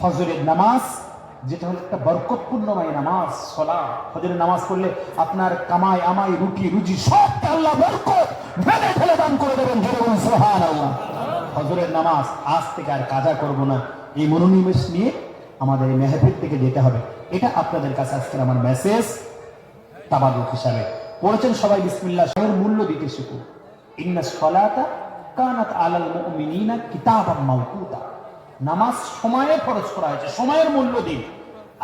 ফজরের নামাজ, যেটা হলো একটা বরকতপূর্ণময় নামাজ সলা ফজরের নামাজ পড়লে আপনার কামাই, আমাই, রুটি, রুজি সব আল্লাহ বরকত ঢেলে ঢেলে দান করে দেবেন বলুন আল্লাহ ফজরের নামাজ আজ থেকে আর কাজা করব না। এই মনোনিবেশ নিয়ে আমাদের এই থেকে যেতে হবে। এটা আপনাদের কাছে আজকের আমার মেসেজ তাবাদুক হিসাবে। পড়েছেন সবাই বিসমিল্লাহ সময়ের মূল্য দিতে শিখুন। ইন্না সলাতা কানাত আলাল মুমিনিনা কিতাবাম মাওকুতা। নামাজ সময়ে খরচ করা হয়েছে, সময়ের মূল্য দিন।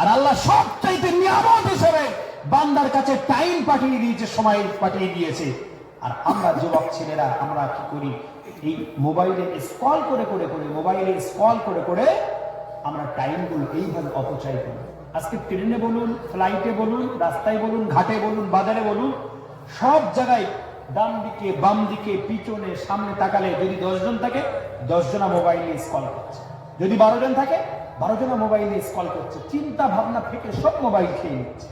আর আল্লাহ সব চাইতে নিয়ামত হিসেবে বান্দার কাছে টাইম পাঠিয়ে দিয়েছে, সময় পাঠিয়ে দিয়েছে। আর আমরা যুবক ছেলেরা, আমরা কি করি? এই মোবাইলে স্কল করে করে করে, মোবাইলে স্কল করে করে আমরা টাইমগুলো এইভাবে অপচয় করি। আজকে ট্রেনে বলুন ফ্লাইটে বলুন, রাস্তায় বলুন, ঘাটে বলুন, বাজারে বলুন, সব জায়গায় ডান দিকে, বাম দিকে, পিছনে, সামনে তাকালে যদি দশজন থাকে, দশজনা মোবাইল স্কল করছে। যদি বারো জন থাকে, বারো জনা মোবাইল স্কল করছে। চিন্তা ভাবনা থেকে সব মোবাইল খেয়ে নিচ্ছে।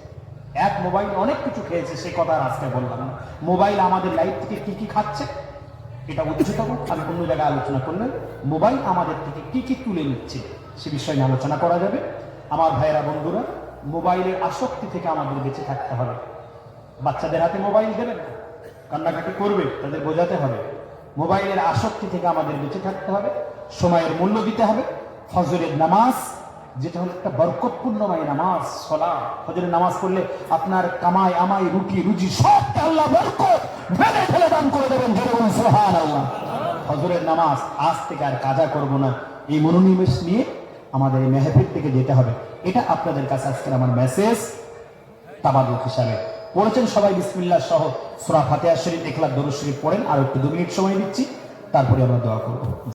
এক মোবাইল অনেক কিছু খেয়েছে, সে কথা আজকে বললাম না। মোবাইল আমাদের লাইফ থেকে কি কি খাচ্ছে? এটা উচ্চতম আমি অন্য জায়গায় আলোচনা করলে মোবাইল আমাদের থেকে কি কি তুলে নিচ্ছে, সে বিষয়ে নিয়ে আলোচনা করা যাবে। আমার ভাইয়েরা, বন্ধুরা মোবাইলের আসক্তি থেকে আমাদের বেঁচে থাকতে হবে। বাচ্চাদের হাতে মোবাইল দেবেন কান্নাকাটি করবে, তাদের বোঝাতে হবে। মোবাইলের আসক্তি থেকে আমাদের বেঁচে থাকতে হবে, সময়ের মূল্য দিতে হবে, ফজরের নামাজ, যেটা হলো একটা বরকতপূর্ণময় নামাজ সলা ফজরের নামাজ পড়লে আপনার কামাই, আমাই, রুটি, রুজি সব আল্লাহ বরকত ঢেলে ঢেলে দান করে দেবেন বলুন সুবহান আল্লাহ ফজরের নামাজ আজ থেকে আর কাজা করব না। এই মনোনিবেশ নিয়ে আমাদের এই থেকে যেতে হবে। এটা আপনাদের কাছে আজকের আমার মেসেজ তাবাদুক হিসাবে। পড়েছেন সবাই বিসমিল্লা সহ সোনা ফাতেহা শরীফ একলা দরুদ শরীফ পড়েন। আর একটু দু মিনিট সময় দিচ্ছি, তারপরে আমরা দোয়া করব।